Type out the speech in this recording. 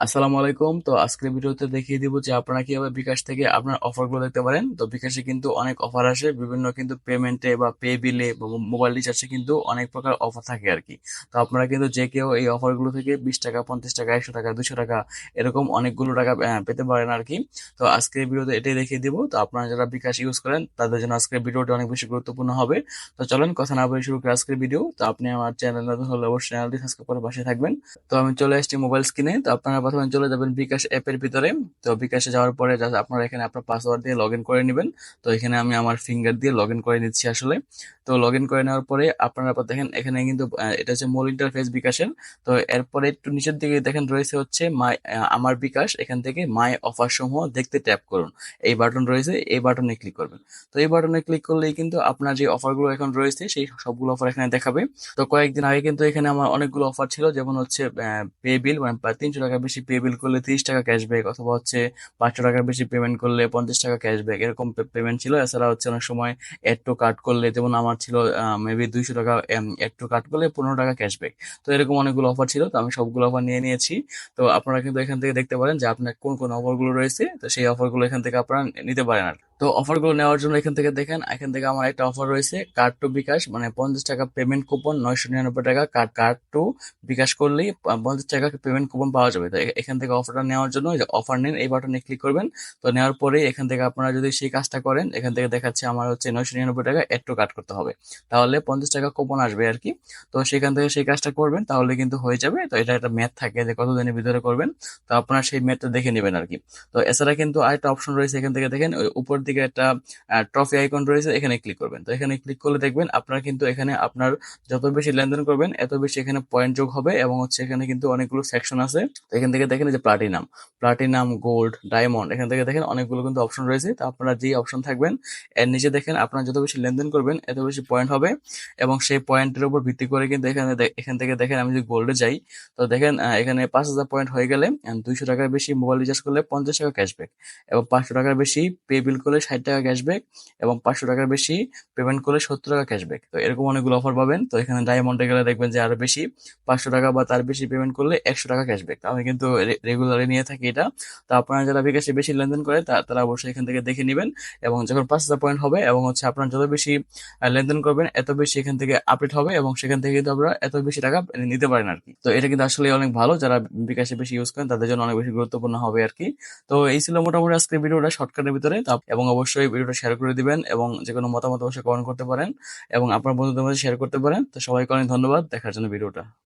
আসসালামু আলাইকুম তো আজকের ভিডিওতে দেখিয়ে দিব যে আপনারা কীভাবে বিকাশ থেকে আপনার অফারগুলো দেখতে পারেন। তো বিকাশে কিন্তু অনেক অফার আসে। বিভিন্ন কিন্তু পেমেন্টে বা পে বিলে মোবাইল রিচার্জে কিন্তু অনেক প্রকার অফার থাকে আর কি। তো আপনারা কিন্তু যে কেউ এই অফারগুলো থেকে বিশ টাকা, পঞ্চাশ টাকা, একশো টাকা, দুশো টাকা এরকম অনেকগুলো টাকা পেতে পারেন আর কি। তো আজকের ভিডিওতে এটাই দেখিয়ে দিব। তো আপনারা যারা বিকাশ ইউজ করেন, তাদের জন্য আজকের ভিডিওটা অনেক বেশি গুরুত্বপূর্ণ হবে। তো চলেন কথা না বলে শুরু করি আজকের ভিডিও তো আপনি আমার চ্যানেল হলে অবশ্যই চ্যানেলটি সাবস্ক্রাইব করে পাশে থাকবেন। তো আমি চলে আসছি মোবাইল স্ক্রিনে তো আপনারা প্রথমে চলে যাবেন বিকাশ অ্যাপের ভিতরে। তো বিকাশে যাওয়ার পরে just আপনারা এখানে আপনার পাসওয়ার্ড দিয়ে লগ করে নেবেন। তো এখানে আমি আমার ফিঙ্গার দিয়ে লগ করে নিচ্ছি আসলে। তো লগ করে নেওয়ার পরে আপনারা দেখেন, এখানে কিন্তু এটা হচ্ছে মূল ইন্টারফেস বিকাশের। তো এরপরে একটু নিচের দিকে দেখেন রয়েছে হচ্ছে মাই আমার বিকাশ। এখান থেকে মাই অফার সমূহ দেখতে ট্যাপ করুন। এই বাটন রয়েছে, এই বাটনে ক্লিক করবেন। তো এই বাটনে ক্লিক করলেই কিন্তু আপনার যে অফারগুলো এখন রয়েছে, সেই সবগুলো অফার এখানে দেখাবে। তো কয়েকদিন আগে কিন্তু এখানে আমার অনেকগুলো অফার ছিল, যেমন হচ্ছে পে বিল মানে তিনশো টাকা বেশি পে বিল করলে তিরিশ টাকা ক্যাশব্যাক অথবা হচ্ছে পাঁচশো টাকার বেশি পেমেন্ট করলে পঞ্চাশ টাকা ক্যাশব্যাক এরকম পেমেন্ট ছিল। এছাড়া হচ্ছে অনেক সময় এড টু কার্ড করলে যেমন আমার ছিল মেবি দুইশো টাকা এড টু কার্ড করলে পনেরো টাকা ক্যাশব্যাক তো এরকম অনেকগুলো অফার ছিল, তো আমি সবগুলো অফার নিয়ে নিয়েছি। তো আপনারা কিন্তু এখান থেকে দেখতে পারেন যে আপনার কোন কোন অফারগুলো রয়েছে, তো সেই অফারগুলো এখান থেকে আপনারা নিতে পারেন আর। তো অফারগুলো নেওয়ার জন্য এখান থেকে দেখেন, এখান থেকে আমার একটা অফার রয়েছে কার্ড টু বিকাশ মানে পঞ্চাশ টাকা পেমেন্ট কুপন নয়শো নিরানব্বই টাকা কার্ড কার্ড টু বিকাশ করলেই পঞ্চাশ টাকা পেমেন্ট কুপন পাওয়া যাবে। তো এখান থেকে অফারটা নেওয়ার জন্য অফার নিন, এই বাটনে ক্লিক করবেন। তো নেওয়ার পরে এখান থেকে আপনারা যদি সেই কাজটা করেন, এখান থেকে দেখাচ্ছে আমার হচ্ছে নয়শো নিরানব্বই টাকা একটু কাট করতে হবে। তাহলে পঞ্চাশ টাকা কুপন আসবে আর কি। তো সেখান থেকে সেই কাজটা করবেন, তাহলে কিন্তু হয়ে যাবে। তো এটা একটা ম্যাথ থাকে যে কত দিনের ভিতরে করবেন। তো আপনারা সেই ম্যাথটা দেখে নেবেন আর কি। তো এছাড়া কিন্তু আরেকটা অপশন রয়েছে এখান থেকে দেখেন উপর দিকে একটা ট্রফি আইকন রয়েছে, এখানে ক্লিক করবেন। তো এখানে ক্লিক করলে দেখবেন আপনার কিন্তু এখানে আপনার যত বেশি লেনদেন করবেন, এত বেশি এখানে পয়েন্ট যোগ হবে এবং হচ্ছে এখানে কিন্তু অনেকগুলো সেকশন আছে। এখান থেকে দেখেন যে প্লাটিনাম প্লাটিনাম গোল্ড ডায়মন্ড এখান থেকে দেখেন অনেকগুলো কিন্তু অপশন রয়েছে। তো আপনারা যেই অপশন থাকবেন, এর নিচে দেখেন আপনার যত বেশি লেনদেন করবেন, এত বেশি পয়েন্ট হবে এবং সেই পয়েন্টের উপর ভিত্তি করে কিন্তু এখানে এখান থেকে দেখেন আমি যদি গোল্ডে যাই, তো দেখেন এখানে পাঁচ হাজার পয়েন্ট হয়ে গেলে দুইশো টাকার বেশি মোবাইল রিচার্জ করলে পঞ্চাশ টাকা ক্যাশব্যাক এবং পাঁচশো টাকার বেশি পে বিল করলে ষাট টাকা ক্যাশব্যাক এবং পাঁচশো টাকার বেশি পেমেন্ট করলে সত্তর টাকা ক্যাশব্যাক তো এরকম অনেকগুলো অফার পাবেন। তো এখানে ডায়মন্ডে গেলে দেখবেন যে আরও বেশি পাঁচশো টাকা বা তার বেশি পেমেন্ট করলে একশো টাকা ক্যাশব্যাক আমি কিন্তু রেগুলারলি নিয়ে থাকি এটা। তো আপনারা যারা বিকাশে বেশি লেনদেন করে তারা অবশ্যই এখান থেকে দেখে নেবেন এবং যখন পাঁচ হাজার পয়েন্ট হবে এবং হচ্ছে আপনার যত বেশি লেনদেন করবেন, এত বেশি এখান থেকে আপডেট হবে এবং সেখান থেকে কিন্তু আপনারা এত বেশি টাকা নিতে পারেন আর কি তো এটা কিন্তু আসলে অনেক ভালো। যারা বিকাশে বেশি ইউজ করেন, তাদের জন্য অনেক বেশি গুরুত্বপূর্ণ হবে আর কি তো এই ছিল মোটামুটি আজকের ভিডিওটা শর্টকাটের ভিতরে। এবং অবশ্যই ভিডিওটা শেয়ার করে দিবেন এবং যে কোনো মতামত অবশ্যই কমেন্ট করতে পারেন এবং আপনার বন্ধুদের মধ্যে শেয়ার করতে পারেন। তো সবাইকে অনেক ধন্যবাদ। দেখার জন্য ভিডিওটা।